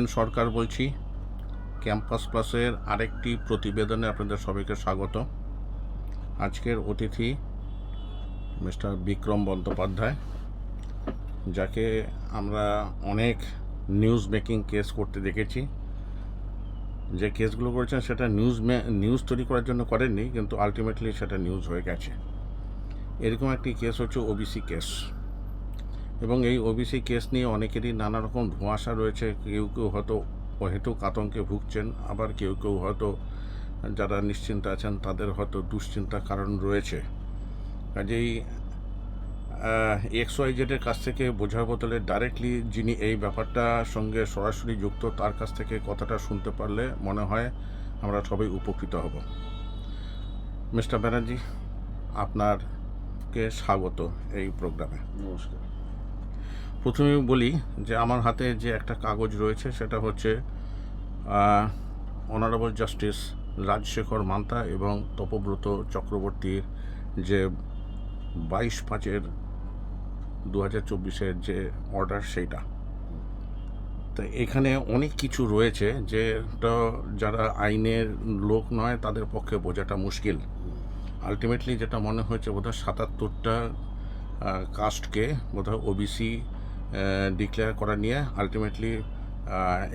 নমস্কার সরকার বলছি। ক্যাম্পাস প্লাসের আরেকটি প্রতিবেদনে আপনাদের সবাইকে স্বাগত। আজকের অতিথি মিস্টার বিক্রম বন্দ্যোপাধ্যায়, যাকে আমরা অনেক নিউজ মেকিং কেস করতে দেখেছি। যে কেসগুলো করেছেন সেটা নিউজ নিউজ তৈরি করার জন্য করেননি, কিন্তু আলটিমেটলি সেটা নিউজ হয়ে গেছে। এরকম একটি কেস হচ্ছে ওবিসি কেস। এবং এই ওবিসি কেস নিয়ে অনেকেরই নানা রকম ধোঁয়াশা রয়েছে। কেউ কেউ হয়তো অহেতুক আতঙ্কে ভুগছেন, আবার কেউ কেউ হয়তো যারা নিশ্চিন্ত আছেন তাদের হয়তো দুশ্চিন্তা কারণ রয়েছে। কাজেই এক্স ওয়াই জেডের কাছ থেকে বোঝার বদলে ডাইরেক্টলি যিনি এই ব্যাপারটার সঙ্গে সরাসরি যুক্ত, তার কাছ থেকে কথাটা শুনতে পারলে মনে হয় আমরা সবাই উপকৃত হব। মিস্টার ব্যানার্জি আপনারকে স্বাগত এই প্রোগ্রামে। নমস্কার। প্রথমে বলি যে আমার হাতে যে একটা কাগজ রয়েছে, সেটা হচ্ছে অনারেবল জাস্টিস রাজশেখর মান্তা এবং তপব্রত চক্রবর্তীর যে বাইশ পাঁচের দু হাজার চব্বিশের যে অর্ডার সেইটা। তো এখানে অনেক কিছু রয়েছে যেটা যারা আইনের লোক নয়, তাদের পক্ষে বোঝাটা মুশকিল। আলটিমেটলি যেটা মনে হয়েছে, বোধহয় সাতাত্তরটা কাস্টকে বোধহয় ওবিসি ডিক্লেয়ার করা নিয়ে আলটিমেটলি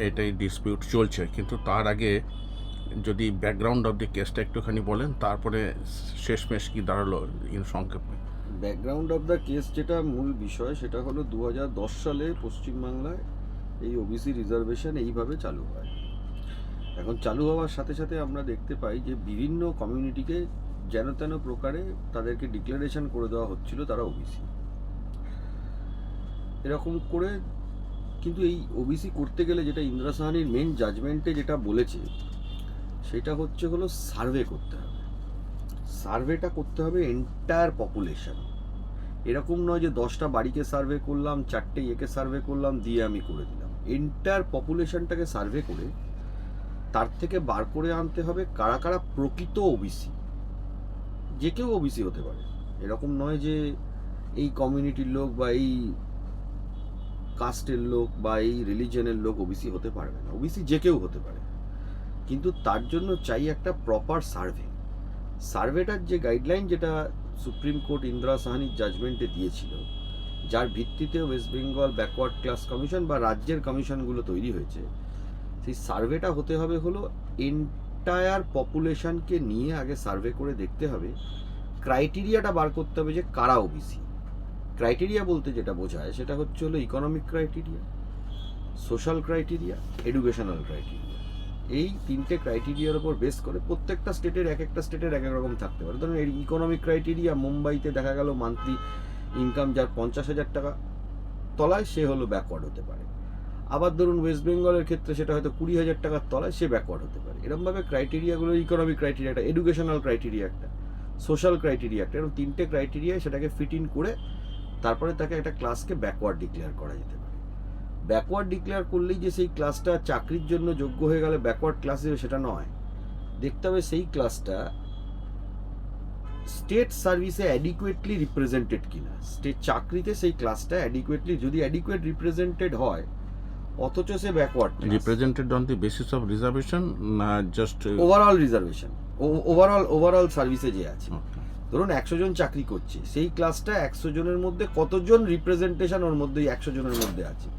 এটাই ডিসপিউট চলছে। কিন্তু তার আগে যদি ব্যাকগ্রাউন্ড অফ দি কেসটা একটুখানি বলেন, তারপরে শেষমেশ কি দাঁড়াল ইন সংক্ষেপে ব্যাকগ্রাউন্ড অফ দ্য কেস যেটা মূল বিষয়, সেটা হলো দু হাজার দশ সালে পশ্চিমবাংলায় এই ওবিসি রিজার্ভেশন এইভাবে চালু হয়। এখন চালু হওয়ার সাথে সাথে আমরা দেখতে পাই যে বিভিন্ন কমিউনিটিকে যেন তেন প্রকারে তাদেরকে ডিক্লারেশন করে দেওয়া হচ্ছিল, তারা ওবিসি এরকম করে কিন্তু এই ওবিসি করতে গেলে যেটা ইন্দিরা সাহানির মেন জাজমেন্টে যেটা বলেছে, সেটা হচ্ছে হলো সার্ভে করতে হবে। সার্ভেটা করতে হবে এন্টায়ার পপুলেশন এরকম নয় যে দশটা বাড়িকে সার্ভে করলাম, চারটে ইয়েকে সার্ভে করলাম, দিয়ে আমি করে দিলাম। এন্টায়ার পপুলেশনটাকে সার্ভে করে তার থেকে বার করে আনতে হবে কারা কারা প্রকৃত ওবিসি যে কেউ ওবিসি হতে পারে। এরকম নয় যে এই কমিউনিটির লোক বা এই কাস্টের লোক বা এই রিলিজনের লোক ওবিসি হতে পারবে না। ওবিসি যে কেউ হতে পারে। কিন্তু তার জন্য চাই একটা প্রপার সার্ভে সার্ভেটার যে গাইডলাইন যেটা সুপ্রিম কোর্ট ইন্দিরা সাহানির জাজমেন্টে দিয়েছিল, যার ভিত্তিতে west Bengal backward class commission বা রাজ্যের কমিশনগুলো তৈরি হয়েছে, সেই সার্ভেটা হতে হবে হলো এন্টায়ার পপুলেশনকে নিয়ে আগে সার্ভে করে দেখতে হবে ক্রাইটেরিয়াটা বার করতে হবে যে কারা ওবিসি ক্রাইটেরিয়া বলতে যেটা বোঝায় সেটা হচ্ছে হলো economic criteria social criteria educational criteria এই তিনটে ক্রাইটেরিয়ার উপর বেস করে প্রত্যেকটা স্টেটের এক একটা স্টেটের এক এক রকম থাকতে পারে। ধরুন এই ইকোনমিক ক্রাইটেরিয়া মুম্বাইতে দেখা গেল মান্থলি ইনকাম যার পঞ্চাশ হাজার টাকা তলায় সে হলো ব্যাকওয়ার্ড হতে পারে। আবার ধরুন ওয়েস্ট বেঙ্গলের ক্ষেত্রে সেটা হয়তো কুড়ি হাজার টাকার তলায় সে ব্যাকওয়ার্ড হতে পারে। এরকমভাবে ক্রাইটেরিয়াগুলো ইকোনমিক ক্রাইটেরিয়া একটা এডুকেশনাল ক্রাইটেরিয়া একটা সোশ্যাল ক্রাইটেরিয়া একটা, এরকম তিনটে ক্রাইটেরিয়া সেটাকে ফিট ইন করে তারপরে তাকে একটা ক্লাসকে ব্যাকওয়ার্ড ডিক্লেয়ার করা যেতে পারে। ব্যাকওয়ার্ড ডিক্লেয়ার করলেই যে সেই ক্লাসটা চাকরির জন্য যোগ্য হয়ে গেলে ব্যাকওয়ার্ড ক্লাস সেটা নয়। দেখতে হবে সেই ক্লাসটা স্টেট সার্ভিসে অ্যাডিকুয়েটলি রিপ্রেজেন্টেড কিনা। স্টেট চাকরিতে সেই ক্লাসটা অ্যাডিকুয়েটলি যদি অ্যাডিকুয়েট রিপ্রেজেন্টেড হয় অথচ সে backward represented on the basis of reservation না just overall reservation overall overall সার্ভিসে যে আছে। ধরুন একশো জন চাকরি করছে, সেই ক্লাসটা একশো জনের মধ্যে কতজন রিপ্রেজেন্টেশন ওর মধ্যে একশো জনের মধ্যে আছে?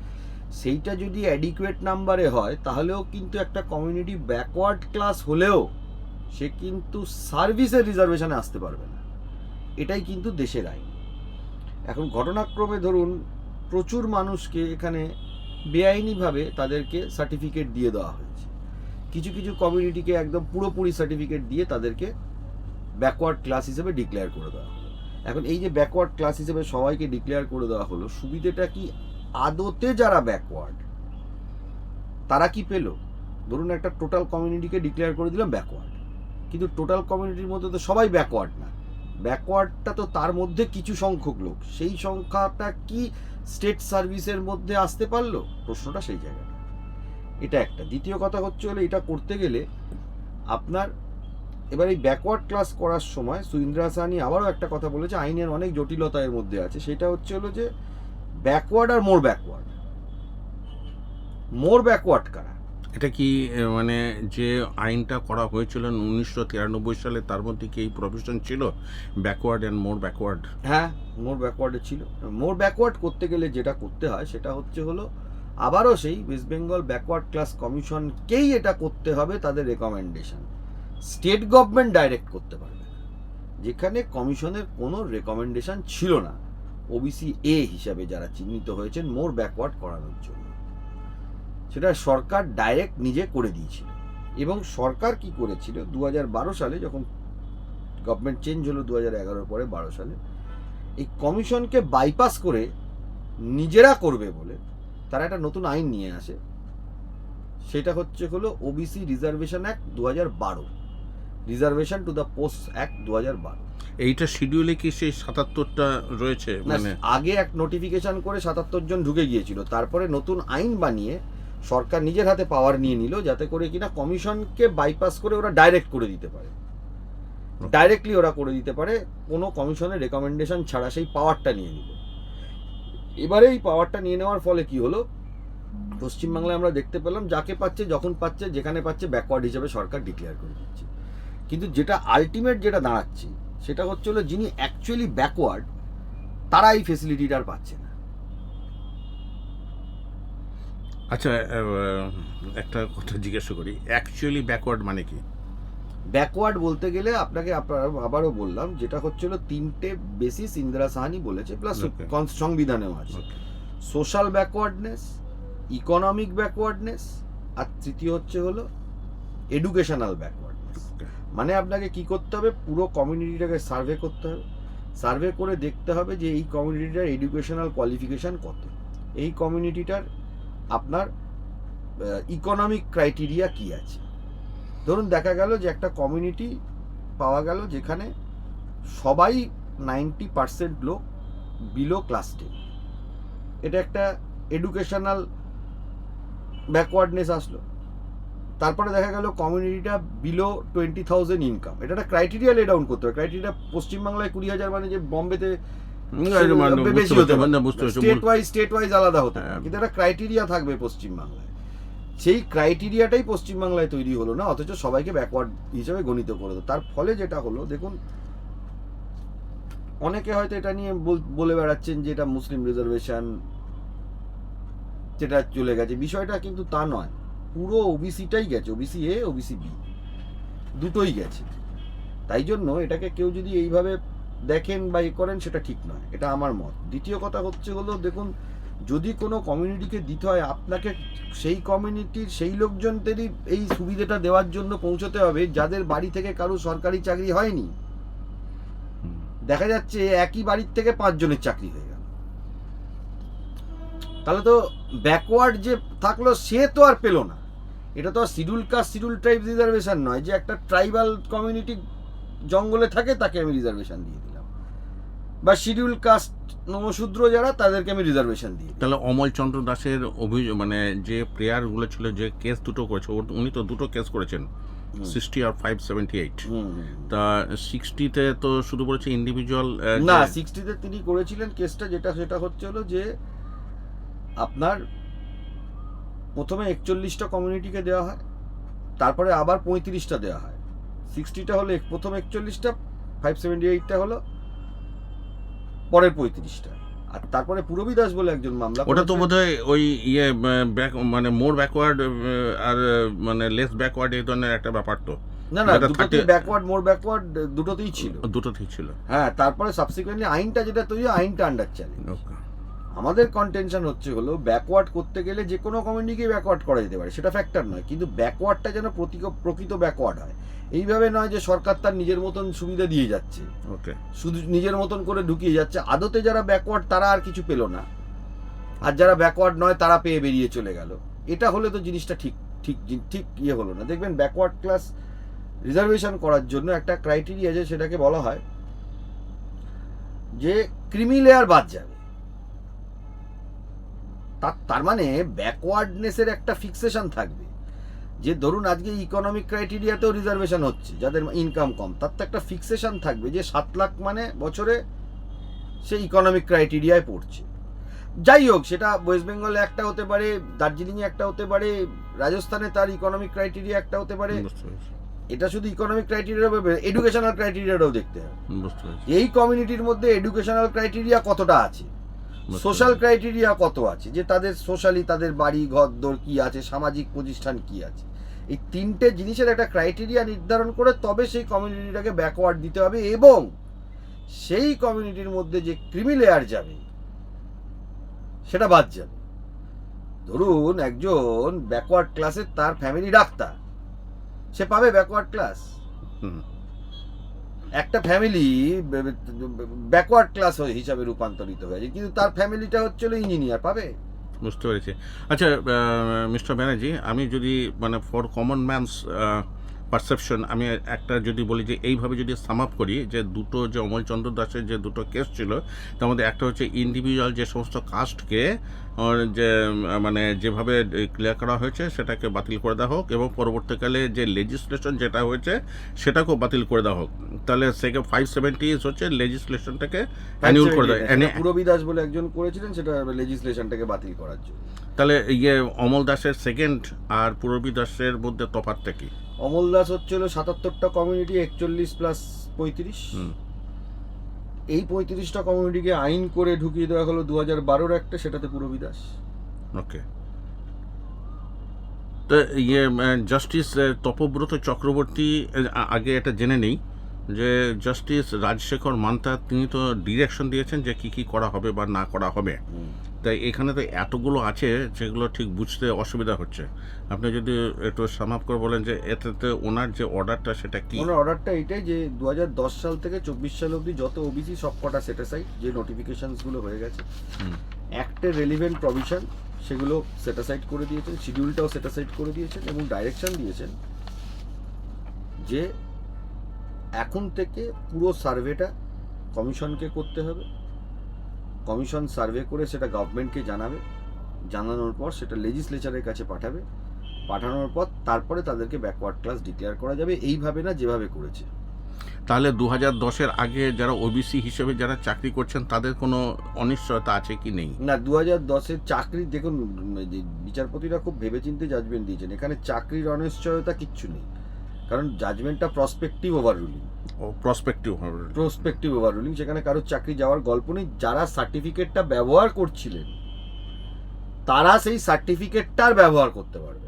সেইটা যদি অ্যাডিকুয়েট নাম্বারে হয়, তাহলেও কিন্তু একটা কমিউনিটি ব্যাকওয়ার্ড ক্লাস হলেও সে কিন্তু সার্ভিসের রিজার্ভেশনে আসতে পারবে না। এটাই কিন্তু দেশের আইন। এখন ঘটনাক্রমে ধরুন প্রচুর মানুষকে এখানে বেআইনিভাবে তাদেরকে সার্টিফিকেট দিয়ে দেওয়া হয়েছে। কিছু কিছু কমিউনিটিকে একদম পুরোপুরি সার্টিফিকেট দিয়ে তাদেরকে ব্যাকওয়ার্ড ক্লাস হিসেবে ডিক্লেয়ার করে দেওয়া হলো। এখন এই যে ব্যাকওয়ার্ড ক্লাস হিসেবে সবাইকে ডিক্লেয়ার করে দেওয়া হলো, সুবিধেটা কি? আদতে যারা ব্যাকওয়ার্ড তারা কি পেল? ধরুন একটা টোটাল কমিউনিটিকে ডিক্লেয়ার করে দিলাম ব্যাকওয়ার্ড কিন্তু টোটাল কমিউনিটির মধ্যে তো সবাই ব্যাকওয়ার্ড না। ব্যাকওয়ার্ডটা তো তার মধ্যে কিছু সংখ্যক লোক, সেই সংখ্যাটা কি স্টেট সার্ভিসের মধ্যে আসতে পারল? প্রশ্নটা সেই জায়গাটা। এটা একটা। দ্বিতীয় কথা হচ্ছে হলো, এটা করতে গেলে আপনার এবার এই ব্যাকওয়ার্ড ক্লাস করার সময় সুইন্দ্রা সাহানি আবারও একটা কথা বলেছে আইনের অনেক জটিলতা এর মধ্যে আছে। সেটা হচ্ছে হলো যে ব্যাকওয়ার্ড আর মোর ব্যাকওয়ার্ড মোর ব্যাকওয়ার্ড কারা? এটা কি মানে যে আইনটা করা হয়েছিল উনিশশো তিরানব্বই সালে তার মধ্যে কি এই প্রফেশন ছিল? ব্যাকওয়ার্ড অ্যান্ড মোর ব্যাকওয়ার্ড হ্যাঁ মোর ব্যাকওয়ার্ডে ছিল। মোর ব্যাকওয়ার্ড করতে গেলে যেটা করতে হয় সেটা হচ্ছে হলো আবারও সেই ওয়েস্ট বেঙ্গল ব্যাকওয়ার্ড ক্লাস কমিশনকেই এটা করতে হবে তাদের রেকমেন্ডেশন স্টেট গভর্নমেন্ট ডাইরেক্ট করতে পারবে না। যেখানে কমিশনের কোনো রেকমেন্ডেশন ছিল না। ওবিসি এ হিসাবে যারা চিহ্নিত হয়েছেন মোর ব্যাকওয়ার্ড করানোর জন্য। সেটা সরকার ডাইরেক্ট নিজে করে দিয়েছিল। এবং সরকার কি করেছিল? দু হাজার বারো সালে যখন গভর্নমেন্ট চেঞ্জ হলো দু হাজার পরে বারো সালে, এই কমিশনকে বাইপাস করে নিজেরা করবে বলে তারা একটা নতুন আইন নিয়ে আসে। সেটা হচ্ছে হলো ওবিসি রিজার্ভেশন অ্যাক্ট দু হাজার বারো। Reservation to the post act দু হাজার বারো। এইটা শিডিউলে কি সেই সাতাত্তরটা রয়েছে? মানে আগে এক নোটিফিকেশন করে সাতাত্তর জন ঢুকে গিয়েছিল। তারপরে নতুন আইন বানিয়ে সরকার নিজের হাতে পাওয়ার নিয়ে নিল যাতে করে কিনা কমিশনকে বাইপাস করে ওরা ডাইরেক্ট করে দিতে পারে। ডাইরেক্টলি ওরা করে দিতে পারে কোনো কমিশনের রেকমেন্ডেশন ছাড়া সেই পাওয়ারটা নিয়ে নিল। এবারে এই পাওয়ারটা নিয়ে নেওয়ার ফলে কি হলো? পশ্চিমবাংলায় আমরা দেখতে পেলাম যাকে পাচ্ছে যখন পাচ্ছে যেখানে পাচ্ছে ব্যাকওয়ার্ড হিসেবে সরকার ডিক্লেয়ার করে দিচ্ছে। কিন্তু যেটা আলটিমেট যেটা দাঁড়াচ্ছে সেটা হচ্ছে হলো যিনি অ্যাকচুয়ালি ব্যাকওয়ার্ড তারা এই ফেসিলিটিটা আর পাচ্ছে না। আচ্ছা একটা কথা জিজ্ঞাসা করি অ্যাকচুয়ালি ব্যাকওয়ার্ড মানে কি? ব্যাকওয়ার্ড বলতে গেলে আপনাকে আবারও বললাম যেটা হচ্ছে হলো তিনটে বেসিস ইন্দিরা সাহানি বলেছে প্লাস. সংবিধানেও আছে। সোশ্যাল ব্যাকওয়ার্ডনেস ইকোনমিক ব্যাকওয়ার্ডনেস আর তৃতীয় হচ্ছে হলো এডুকেশনাল ব্যাকওয়ার্ডনেস মানে আপনাকে কি করতে হবে? পুরো কমিউনিটিটাকে সার্ভে করতে হবে। সার্ভে করে দেখতে হবে যে এই কমিউনিটিটার এডুকেশনাল কোয়ালিফিকেশান কত। এই কমিউনিটিটার আপনার ইকোনমিক ক্রাইটেরিয়া কি আছে? ধরুন দেখা গেল যে একটা কমিউনিটি পাওয়া গেল যেখানে সবাই নাইনটি পার্সেন্ট লোক বিলো ক্লাস টেন এটা একটা এডুকেশনাল ব্যাকওয়ার্ডনেস আসলো। তারপরে দেখা গেল কমিউনিটিটা বিলো টোয়েন্টি থাউজেন্ড ইনকাম এটা একটা ক্রাইটেরিয়া লে ডাউন করতে হবে। ক্রাইটেরিয়া পশ্চিমবাংলায় কুড়ি হাজার মানে যে বম্বেতে বেশি হতে স্টেট ওয়াইজ স্টেট ওয়াইজ আলাদা হতে হ্যাঁ। কিন্তু একটা ক্রাইটেরিয়া থাকবে পশ্চিমবাংলায়। সেই ক্রাইটেরিয়াটাই পশ্চিমবাংলায় তৈরি হলো না অথচ সবাইকে ব্যাকওয়ার্ড হিসেবে গণিত করে দিল তার ফলে যেটা হলো দেখুন অনেকে হয়তো এটা নিয়ে বলে বেড়াচ্ছেন যে এটা মুসলিম রিজার্ভেশন যেটা চলে গেছে। বিষয়টা কিন্তু তা নয়। পুরো ওবিসিটাই গেছে, ওবিসি এ, ওবিসি বি। দুটোই গেছে। তাই জন্য এটাকে কেউ যদি এইভাবে দেখেন বা এ করেন, সেটা ঠিক নয়। এটা আমার মত। দ্বিতীয় কথা হচ্ছে হলো, দেখুন, যদি কোনো কমিউনিটিকে দিতে হয়, আপনাকে সেই কমিউনিটির সেই লোকজনদেরই এই সুবিধাটা দেওয়ার জন্য পৌঁছতে হবে, যাদের বাড়ি থেকে কারও সরকারি চাকরি হয়নি। দেখা যাচ্ছে একই বাড়ির থেকে পাঁচজনের চাকরি হয়ে গেল। তাহলে তো ব্যাকওয়ার্ড যে থাকল, সে তো আর পেল না। এটা তো আর schedule caste schedule tribe reservation নয় যে একটা ট্রাইবাল কমিউনিটি জঙ্গলে থাকে তাকে আমি রিজার্ভেশন দিয়ে দিলাম। বা শিডিউল কাস্ট নমশূদ্র যারা তাদেরকে আমি রিজার্ভেশন দিই তাহলে অমল চন্দ্র দাসের অভিযোগ মানে যে প্লেয়ারগুলো ছিল যে কেস দুটো করেছে উনি তো দুটো কেস করেছেন সিক্সটি আর ফাইভ সেভেন্টি এইট। তা সিক্সটিতে তো শুধু বলেছে ইন্ডিভিজুয়াল না সিক্সটিতে তিনি করেছিলেন কেসটা যেটা সেটা হচ্ছে হলো যে আপনার প্রথমে একচল্লিশটা কমিউনিটিকে দেওয়া হয় তারপরে আবার পঁয়ত্রিশটা দেওয়া হয়। সিক্সটিটা হলো প্রথম একচল্লিশটা ফাইভ সেভেন্টি এইটটা হলো পরের পঁয়ত্রিশটা। আর তারপরে পুরবী দাস বলে একজন মামলা ওটা তো বোধহয় ওই ইয়ে ব্যাক মানে মোর ব্যাকওয়ার্ড আর মানে লেস ব্যাকওয়ার্ড এই ধরনের একটা ব্যাপার তো। না না দুটোতেই ব্যাকওয়ার্ড মোর ব্যাকওয়ার্ড দুটোতেই ছিল। দুটোতেই ছিল। হ্যাঁ তারপরে সাবসিকুয়েন্টলি আইনটা যেটা তৈরি আইনটা আন্ডার চ্যালেঞ্জ Okay. আমাদের কন্টেনশন হচ্ছে হলো ব্যাকওয়ার্ড করতে গেলে যে কোনো কমিউনিটিকে ব্যাকওয়ার্ড করা যেতে পারে সেটা ফ্যাক্টর নয়। কিন্তু ব্যাকওয়ার্ডটা যেন প্রতিক- প্রকৃত ব্যাকওয়ার্ড হয়। এইভাবে নয় যে সরকার তার নিজের মতন সুবিধা দিয়ে যাচ্ছে। ওকে। শুধু নিজের মতন করে ঢুকিয়ে যাচ্ছে। আদতে যারা ব্যাকওয়ার্ড তারা আর কিছু পেল না। আর যারা ব্যাকওয়ার্ড নয় তারা পেয়ে বেরিয়ে চলে গেল। এটা হলে তো জিনিসটা ঠিক ঠিক ঠিক ইয়ে হলো না। দেখবেন ব্যাকওয়ার্ড ক্লাস রিজার্ভেশন করার জন্য একটা ক্রাইটেরিয়া যে সেটাকে বলা হয় যে ক্রিমি লেয়ার বাদ যাবে। তার তার মানে ব্যাকওয়ার্ডনেসের একটা ফিক্সেশন থাকবে। যে ধরুন আজকে ইকোনমিক ক্রাইটেরিয়াতেও রিজার্ভেশন হচ্ছে যাদের ইনকাম কম তার তো একটা ফিক্সেশন থাকবে যে সাত লাখ মানে বছরে সে ইকোনমিক ক্রাইটেরিয়ায় পড়ছে। যাই হোক সেটা ওয়েস্ট বেঙ্গলে একটা হতে পারে দার্জিলিংয়ে একটা হতে পারে রাজস্থানে তার ইকোনমিক ক্রাইটেরিয়া একটা হতে পারে। এটা শুধু ইকোনমিক ক্রাইটেরিয়া এডুকেশনাল ক্রাইটেরিয়াটাও দেখতে হবে। এই কমিউনিটির মধ্যে এডুকেশনাল ক্রাইটেরিয়া কতটা আছে? সোশ্যাল। ক্রাইটেরিয়া কত আছে? যে তাদের সোশ্যালি তাদের বাড়ি ঘর দর কি আছে? সামাজিক প্রতিষ্ঠান কি আছে? এই তিনটে জিনিসের একটা ক্রাইটেরিয়া নির্ধারণ করে তবে সেই কমিউনিটিটাকে ব্যাকওয়ার্ড দিতে হবে এবং সেই কমিউনিটির মধ্যে যে ক্রিমি লেয়ার যাবে সেটা বাদ যাবে। ধরুন একজন ব্যাকওয়ার্ড ক্লাসের তার ফ্যামিলি ডাক্তার সে পাবে ব্যাকওয়ার্ড ক্লাস হুম। একটা ফ্যামিলি ব্যাকওয়ার্ড ক্লাস হিসাবে রূপান্তরিত হয়েছে কিন্তু তার ফ্যামিলিটা হচ্ছিল ইঞ্জিনিয়ার পাবে? বুঝতে পেরেছি। আচ্ছা মিস্টার ব্যানার্জি, আমি যদি মানে ফর কমন ম্যানস পারসেপশন আমি একটা যদি বলি যে এইভাবে যদি সাম আপ করি যে দুটো যে অমলচন্দ্র দাসের যে দুটো কেস ছিল তার মধ্যে একটা হচ্ছে ইন্ডিভিজুয়াল যে সমস্ত কাস্টকে যে মানে যেভাবে ক্লিয়ার করা হয়েছে সেটাকে বাতিল করে দেওয়া হোক এবং পরবর্তীকালে যে লেজিসলেশন যেটা হয়েছে সেটাকেও বাতিল করে দেওয়া হোক। তাহলে সেকে ফাইভ সেভেন্টি হচ্ছে লেজিসলেশনটাকে অ্যানিউল করে দেয়। সেটা পুরবী দাস বলে একজন করেছিলেন সেটা লেজিসলেশনটাকে বাতিল করার জন্য। তাহলে ইয়ে অমল দাসের সেকেন্ড আর পূরবী দাসের মধ্যে তফাৎটা কি? অমল দাস হচ্ছিল সাতাত্তরটা কমিউনিটি একচল্লিশ প্লাস পঁয়ত্রিশ। এই পঁয়ত্রিশটা কমিউনিটিকে আইন করে ঢুকিয়ে দেওয়া হলো দু হাজার বারোর একটা সেটাতে পুরবী দাস ওকে তো ইয়ে জাস্টিস তপব্রত চক্রবর্তী আগে এটা জেনে নেই। যে জাস্টিস রাজশেখর মান্তা তিনি তো ডিরেকশন দিয়েছেন যে কি কি করা হবে বা না করা হবে। তাই এখানে তো এতগুলো আছে যেগুলো ঠিক বুঝতে অসুবিধা হচ্ছে। আপনি যদি একটু সামাপ করে বলেন যে এতে ওনার যে অর্ডারটা সেটা কি? ওনার অর্ডারটা এইটাই যে দু হাজার দশ সাল থেকে চব্বিশ সাল অবধি যত ওবিসি সবকটা সেটাসাইড যে নোটিফিকেশনসগুলো হয়ে গেছে। অ্যাক্টের রেলিভেন্ট প্রভিশন সেগুলো সেটাসাইড করে দিয়েছেন শিডিউলটাও সেটাসাইড করে দিয়েছেন এবং ডাইরেকশন দিয়েছেন যে এখন থেকে পুরো সার্ভেটা কমিশনকে করতে হবে। কমিশন সার্ভে করে সেটা গভর্নমেন্টকে জানাবে। জানানোর পর সেটা লেজিসলেচারের কাছে পাঠাবে। পাঠানোর পর তারপরে তাদেরকে ব্যাকওয়ার্ড ক্লাস ডিক্লেয়ার করা যাবে। এইভাবে না যেভাবে করেছে। তাহলে দু হাজার দশের আগে যারা ওবিসি হিসেবে যারা চাকরি করছেন তাদের কোনো অনিশ্চয়তা আছে কি নেই? না দু হাজার দশের চাকরি দেখুন বিচারপতিরা খুব ভেবেচিন্তে জাজমেন্ট দিয়েছেন। এখানে চাকরির অনিশ্চয়তা কিচ্ছু নেই। কারণ জাজমেন্টটা প্রসপেক্টিভ ওভার রুলিং প্রসপেক্টিভ হবে প্রসপেক্টিভ ওভার রুলিং সেখানে কারোর চাকরি যাওয়ার গল্প নেই যারা সার্টিফিকেটটা ব্যবহার করছিলেন তারা সেই সার্টিফিকেটটার ব্যবহার করতে পারবে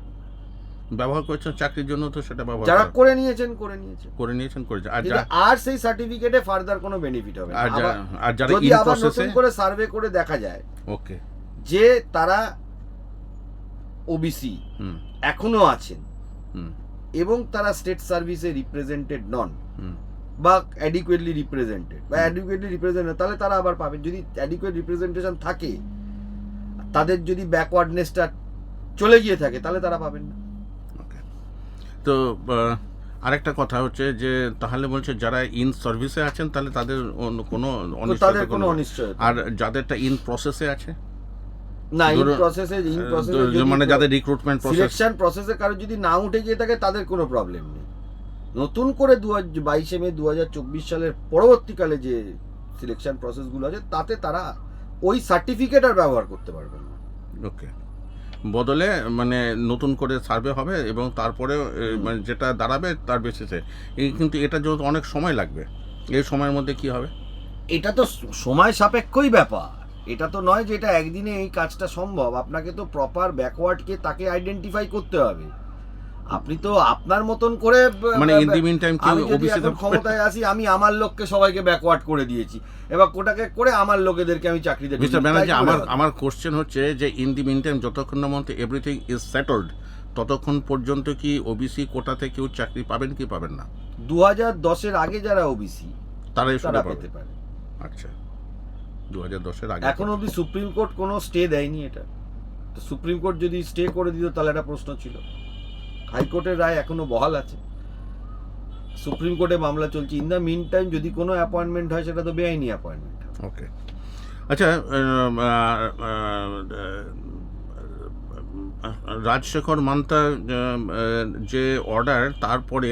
ব্যবহার করছেন চাকরির জন্য তো সেটা ব্যবহার যারা করে নিয়েছেন করে নিয়েছেন। করে নিয়েছেন করেছেন। আর আর সেই সার্টিফিকেটে ফার্দার কোনো বেনিফিট হবে আর আর যারা যদি আবার নতুন করে সার্ভে করে দেখা যায় ওকে। যে তারা ওবিসি হুম। এখনও আছেন। হুম। এবং তারা স্টেট সার্ভিসে রিপ্রেজেন্টেড নন বা অ্যাডিকুয়েটলি রিপ্রেজেন্টেড বা অ্যাডিকুয়েটলি রিপ্রেজেন্টেড তাহলে তারা আবার পাবেন যদি অ্যাডিকুয়েট রিপ্রেজেন্টেশন থাকে তাদের যদি ব্যাকওয়ার্ডনেসটা চলে গিয়ে থাকে তাহলে তারা পাবেন না। ওকে তো আরেকটা কথা হচ্ছে যে তাহলে বলছে যারা ইন সার্ভিসে আছেন তাহলে তাদের অন্য কোনো তাদের কোনো কোনো- অনিশ্চয়তা আর যাদেরটা ইন প্রসেসে আছে? না ইন প্রসেসে ইন প্রসেসে মানে যাদের রিক্রুটমেন্ট প্রসেস সিলেকশন প্রসেসে কারও যদি না উঠে গিয়ে থাকে তাদের কোনো প্রবলেম নেই। নতুন করে দু বাইশে মে দু হাজার চব্বিশ সালের পরবর্তীকালে যে সিলেকশন প্রসেসগুলো আছে তাতে তারা ওই সার্টিফিকেট আর ব্যবহার করতে পারবেন না। ওকে বদলে মানে নতুন করে সার্ভে হবে এবং তারপরে মানে যেটা দাঁড়াবে তার বেসিসে এই কিন্তু এটা যেহেতু অনেক সময় লাগবে এই সময়ের মধ্যে কি হবে? এটা তো সময় সাপেক্ষই ব্যাপার। এটা তো নয় যে এটা একদিনে এই কাজটা সম্ভব। আপনাকে তো প্রপার ব্যাকওয়ার্ডকে তাকে আইডেন্টিফাই করতে হবে। আপনি তো আপনার মতন করে মানে ইন দি মিন টাইম কি আমি যদি ওবিসি ক্ষমতায় আসি আমি আমার লোককে সবাইকে ব্যাকওয়ার্ড করে দিয়েছি। এবার কোটাকে করে আমার লোকেদেরকে আমি চাকরিতে মিস্টার। ব্যানার্জি আমার আমার কোশ্চেন হচ্ছে যে ইন দি মিন টাইম যতক্ষণ না মধ্যে এভরিথিং ইজ সেটেলড ততক্ষণ পর্যন্ত কি ওবিসি কোটাতে কেউ চাকরি পাবেন কি পাবেন না? দু হাজার দশের আগে যারা ওবিসি তারাই তারা পেতে পারে। আচ্ছা। দু হাজার দশের আগে এখন অবধি সুপ্রিম কোর্ট কোনো স্টে দেয়নি এটা। তো সুপ্রিম কোর্ট যদি স্টে করে দিত তাহলে একটা প্রশ্ন ছিল। হাইকোর্টের রায় এখনও বহাল আছে। সুপ্রিম কোর্টে মামলা চলছে। ইন দ্য মিন টাইম যদি কোনো অ্যাপয়েন্টমেন্ট হয় সেটা তো বেআইনি অ্যাপয়েন্টমেন্ট। ওকে। আচ্ছা রাজশেখর মান্তা যে অর্ডার তারপরে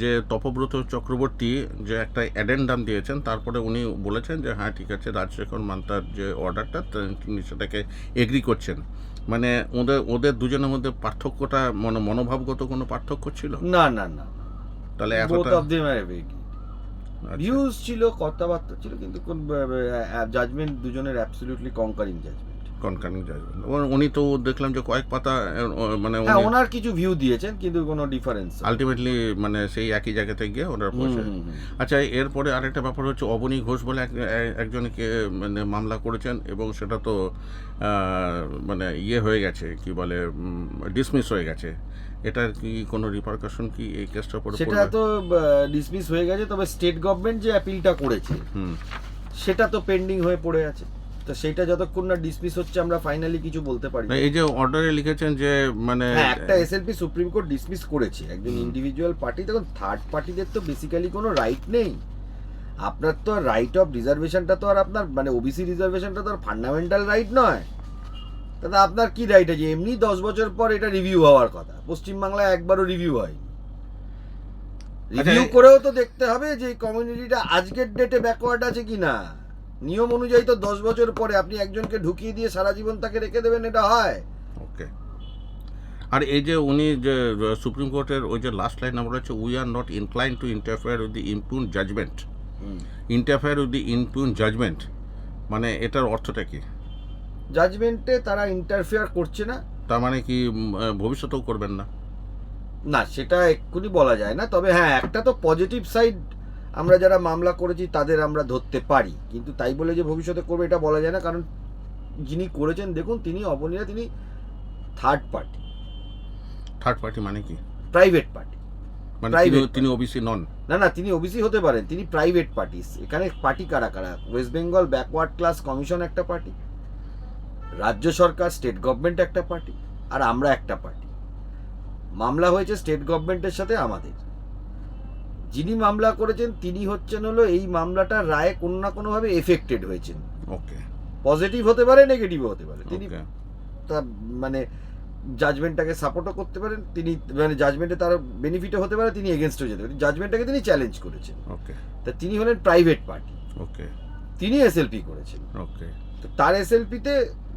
যে তপব্রত চক্রবর্তী যে একটা অ্যাডেন্ডাম দিয়েছেন তারপরে উনি বলেছেন যে হ্যাঁ ঠিক আছে রাজশেখর মান্তার যে অর্ডারটা তিনি সেটাকে এগ্রি করছেন। মানে ওদের ওদের দুজনের মধ্যে পার্থক্যটা মানে মনোভাবগত কোনো পার্থক্য ছিল? না না না তাহলে এতটা আর আচ্ছা। ভিউজ ছিল কথাবার্তা ছিল কিন্তু কোন জাজমেন্ট দুজনের absolutely concurring judgment concurring judgment উনি তো দেখলাম যে কয়েক পাতা মানে হ্যাঁ ওনার কিছু ভিউ দিয়েছেন কিন্তু কোনো ডিফারেন্স আলটিমেটলি মানে সেই একই জায়গাতে গিয়ে ওনার আচ্ছা এরপরে আরেকটা ব্যাপার হচ্ছে অবনী ঘোষ বলে এক- এক- একজনকে মানে মামলা করেছেন এবং সেটা তো মানে ইয়ে হয়ে গেছে কি বলে ডিসমিস হয়ে গেছে। এটার কি কোনো রিপারকাশন কি এই কেসটার উপরে সেটা তো ডিসমিস হয়ে গেছে তবে স্টেট গভর্নমেন্ট যে অ্যাপিলটা করেছে সেটা তো পেন্ডিং হয়ে পড়ে আছে। তো সেটা যতক্ষণ না ডিসমিস হচ্ছে আমরা ফাইনালি কিছু বলতে পারি। এই যে অর্ডারে লিখেছেন যে মানে হ্যাঁ একটা এসএলপি সুপ্রিম কোর্ট ডিসমিস করেছে। একজন ইন্ডিভিজুয়াল পার্টি তখন থার্ড পার্টিদের তো বেসিক্যালি কোনো রাইট নেই। আপনার তো রাইট অফ রিজার্ভেশনটা তো আর আপনার মানে ওবিসি রিজার্ভেশনটা তো আর ফান্ডামেন্টাল রাইট নয়। দাদা আপনার কি রাইট আছে? এমনি দশ বছর পর এটা রিভিউ হওয়ার কথা। পশ্চিমবাংলায় একবারও রিভিউ হয়নি। রিভিউ করেও তো দেখতে হবে যে কমিউনিটিটা আজকের ডেটে ব্যাকওয়ার্ড আছে কি না নিয়ম অনুযায়ী তো দশ বছর পরে আপনি একজনকে ঢুকিয়ে দিয়ে সারা জীবন তাকে রেখে দেবেন এটা হয়। ওকে। আর এই যে উনি যে সুপ্রিম কোর্টের ওই যে লাস্ট লাইন নাম্বার হচ্ছে we are not incline to interfere with the impugned judgment interfere with the impugned judgment মানে এটার অর্থটা কি? জাজমেন্টে তারা ইন্টারফেয়ার করছে না। তার মানে কি ভবিষ্যতেও করবেন না? না সেটা এক্ষুনি বলা যায় না। তবে হ্যাঁ একটা তো পজিটিভ সাইড আমরা যারা মামলা করেছি তাদের আমরা ধরতে পারি। কিন্তু তাই বলে যে ভবিষ্যতে করবে এটা বলা যায় না। কারণ যিনি করেছেন দেখুন তিনি অবনীরা তিনি থার্ড পার্টি থার্ড পার্টি মানে কি? প্রাইভেট পার্টি মানে তিনি- তিনি ওবিসি নন না না তিনি ওবিসি হতে পারেন। তিনি প্রাইভেট পার্টি এখানে পার্টি কারা কারা? West Bengal backward class commission একটা পার্টি রাজ্য সরকার স্টেট গভর্নমেন্ট একটা পার্টি আর আমরা একটা পার্টি মামলা হয়েছে স্টেট গভর্নমেন্টের সাথে আমাদের। যিনি মামলা করেছেন তিনি হচ্ছেন হলো এই মামলাটার রায়ে কোনো না কোনোভাবে এফেক্টেড হয়েছেন। ওকে পজিটিভ হতে পারে নেগেটিভও হতে পারে। তিনি তা মানে জাজমেন্টটাকে সাপোর্টও করতে পারেন তিনি মানে জাজমেন্টে তার বেনিফিটও হতে পারে তিনি এগেনস্টও যেতে পারেন। জাজমেন্টটাকে তিনি চ্যালেঞ্জ করেছেন। ওকে তা তিনি হলেন প্রাইভেট পার্টি ওকে তিনি এসএলপি করেছেন। ওকে তো তার এসএলপিতে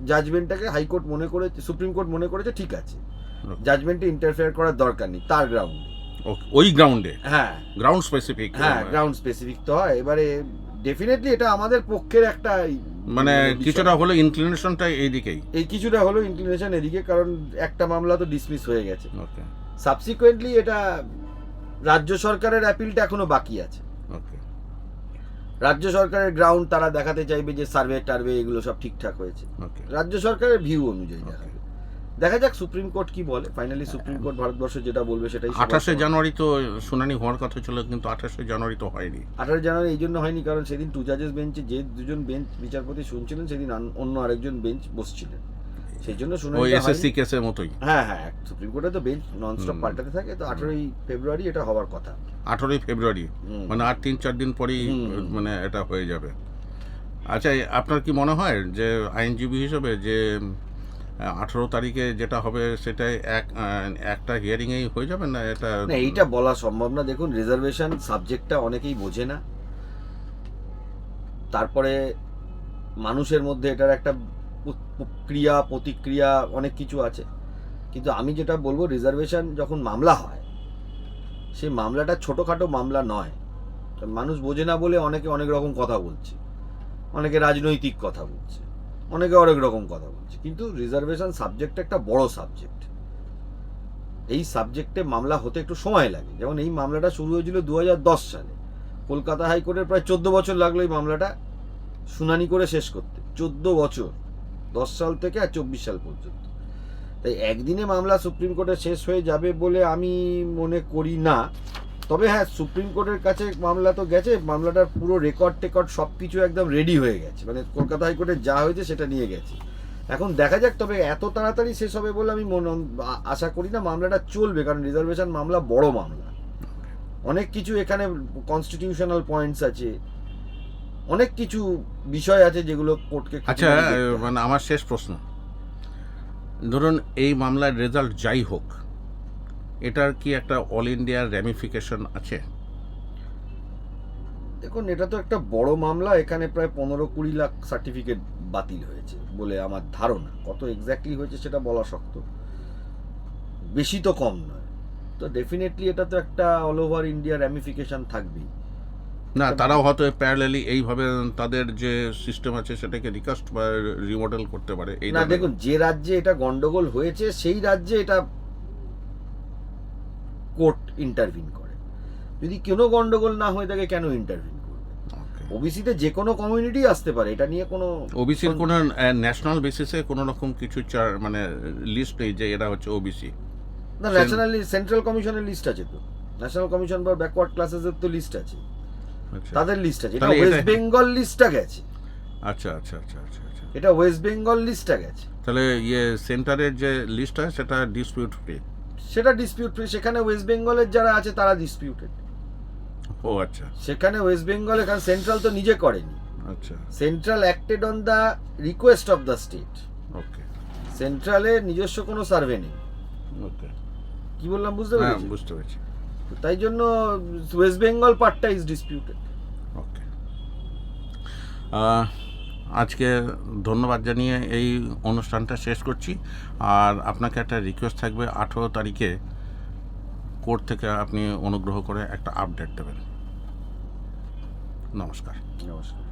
জাজমেন্টটাকে হাইকোর্ট মনে করেছে সুপ্রিম কোর্ট মনে করেছে ঠিক আছে। জাজমেন্টে ইন্টারফেয়ার করার দরকার নেই তার গ্রাউন্ডে ওই গ্রাউন্ডে হ্যাঁ। গ্রাউন্ড স্পেসিফিক হ্যাঁ গ্রাউন্ড স্পেসিফিক তো হয়। এবারে ডেফিনেটলি এটা আমাদের পক্ষের একটা মানে কিছুটা হলো ইনক্লিনেশনটা এইদিকেই? এই কিছুটা হলো ইনক্লিনেশন এদিকে কারণ একটা মামলা তো ডিসমিস হয়ে গেছে। ওকে সাবসিকুয়েন্টলি এটা রাজ্য সরকারের অ্যাপিলটা এখনও বাকি আছে। ওকে রাজ্য সরকারের গ্রাউন্ড তারা দেখাতে চাইবে যে সার্ভে টার্ভে এগুলো সব ঠিকঠাক হয়েছে। ওকে রাজ্য সরকারের ভিউ অনুযায়ী. দেখাবে দেখা যাক সুপ্রিম কোর্ট কি বলে। ফাইনালি সুপ্রিম কোর্ট ভারতবর্ষ যেটা বলবে সেটাই আঠাশে জানুয়ারি তো শুনানি হওয়ার কথা ছিল কিন্তু আঠাশে জানুয়ারি তো হয়নি। আঠারো জানুয়ারি এই জন্য হয়নি কারণ সেদিন টু জাজেস বেঞ্চে যে দুজন বেঞ্চ বিচারপতি শুনছিলেন সেদিন অন্য আরেকজন বেঞ্চ বসছিলেন। সেই জন্য ওই শুনানি এসএসসি কেসের মতোই। হ্যাঁ হ্যাঁ সুপ্রিম কোর্টে তো বেঞ্চ নন স্টপ হুম। পাল্টাতে থাকে তো আঠারোই ফেব্রুয়ারি এটা হওয়ার কথা। আঠারোই ফেব্রুয়ারি মানে আর তিন চার দিন পরেই। মানে এটা হয়ে যাবে। আচ্ছা আপনার কি মনে হয় যে আইনজীবী হিসেবে যে আঠারো তারিখে যেটা হবে সেটাই এক একটা হিয়ারিংয়েই হয়ে যাবে না? এটা না, এইটা বলা সম্ভব না। দেখুন রিজার্ভেশন সাবজেক্টটা অনেকেই বোঝে না। তারপরে মানুষের মধ্যে এটার একটা ক্রিয়া, প্রতিক্রিয়া অনেক কিছু আছে। কিন্তু আমি যেটা বলব রিজার্ভেশন যখন মামলা হয়, সেই মামলাটা ছোটোখাটো মামলা নয়। মানুষ বোঝে না বলে অনেকে অনেক রকম কথা বলছে। অনেকে রাজনৈতিক কথা বলছে। অনেকে অনেক রকম কথা বলছে। কিন্তু রিজার্ভেশন সাবজেক্ট একটা বড় সাবজেক্ট এই সাবজেক্টে মামলা হতে একটু সময় লাগে। যেমন এই মামলাটা শুরু হয়েছিল দু হাজার দশ সালে। কলকাতা হাইকোর্টের প্রায় চোদ্দ বছর লাগল এই মামলাটা শুনানি করে শেষ করতে। চোদ্দ বছর। দশ সাল থেকে আর চব্বিশ সাল পর্যন্ত। তাই একদিনে মামলা সুপ্রিম কোর্টে শেষ হয়ে যাবে বলে আমি মনে করি না। তবে হ্যাঁ সুপ্রিম কোর্টের কাছে মামলা তো গেছে মামলাটার পুরো রেকর্ড টেকর্ড সব কিছু একদম রেডি হয়ে গেছে। মানে কলকাতা হাইকোর্টে যা হয়েছে সেটা নিয়ে গেছে। এখন দেখা যাক তবে এত তাড়াতাড়ি শেষ হবে বলে আমি মনে আশা করি না মামলাটা চলবে কারণ রিজার্ভেশন মামলা বড় মামলা। অনেক কিছু এখানে কনস্টিটিউশনাল পয়েন্টস আছে অনেক কিছু বিষয় আছে যেগুলো কোর্টকে আচ্ছা মানে আমার শেষ প্রশ্ন। ধরুন এই মামলার রেজাল্ট যাই হোক এটার কি একটা অল ইন্ডিয়ার র্যামিফিকেশন আছে? দেখুন এটা তো একটা বড় মামলা এখানে প্রায় পনেরো কুড়ি লাখ সার্টিফিকেট বাতিল হয়েছে বলে আমার ধারণা। কত এক্স্যাক্টলি হয়েছে সেটা বলা শক্ত। বেশি তো কম নয়। তো ডেফিনেটলি এটা তো একটা অল ওভার ইন্ডিয়া র্যামিফিকেশন থাকবেই। না তারাও হয়তো প্যারালালি এইভাবে তাদের যে সিস্টেম আছে সেটাকে রিকাস্ট বা রিমডেল করতে পারে না দেখুন যে রাজ্যে এটা গন্ডগোল হয়েছে সেই রাজ্যে এটা কোর্ট ইন্টারভিন করে। যদি কোনো গন্ডগোল না হয়ে থাকে কেন ইন্টারভিন করবে. ওবিসিতে যে কোনো কমিউনিটি আসতে পারে এটা নিয়ে কোনো ওবিসির কোনো ন্যাশনাল বেসিসে কোনো রকম কিছু মানে লিস্ট নেই যে এরা হচ্ছে ওবিসি না ন্যাশনালি সেন্ট্রাল কমিশনের লিস্ট আছে তো। ন্যাশনাল কমিশন ফর ব্যাকওয়ার্ড ক্লাসেসের তো লিস্ট আছে। আচ্ছা। তাদের লিস্ট আছে। এটা তাহলে ওয়েস্ট বেঙ্গল লিস্টটা গেছে। আচ্ছা আচ্ছা আচ্ছা আচ্ছা আচ্ছা। এটা ওয়েস্ট বেঙ্গল লিস্টটা গেছে। তাহলে ইয়ে সেন্টারের যে লিস্ট আছে সেটা ডিসপিউট ফ্রি সেটা ডিসপিউট ফ্রি সেখানে ওয়েস্ট বেঙ্গলের যারা আছে তারা ডিসপিউটেড ও আচ্ছা। সেখানে ওয়েস্ট বেঙ্গল এখানে সেন্ট্রাল তো নিজে করেনি। আচ্ছা। Central acted on the request of the state okay সেন্ট্রালের নিজস্ব কোনো সার্ভে নেই। ওকে কি বললাম বুঝতে হ্যাঁ পেরেছি? বুঝতে পেরেছি। তাই জন্য ওয়েস্ট বেঙ্গল পার্টটা ইজ ডিসপিউটেড ওকে আজকে ধন্যবাদ জানিয়ে এই অনুষ্ঠানটা শেষ করছি। আর আপনাকে একটা রিকোয়েস্ট থাকবে, আঠেরো তারিখে কোর্ট থেকে আপনি অনুগ্রহ করে একটা আপডেট দেবেন। নমস্কার। নমস্কার।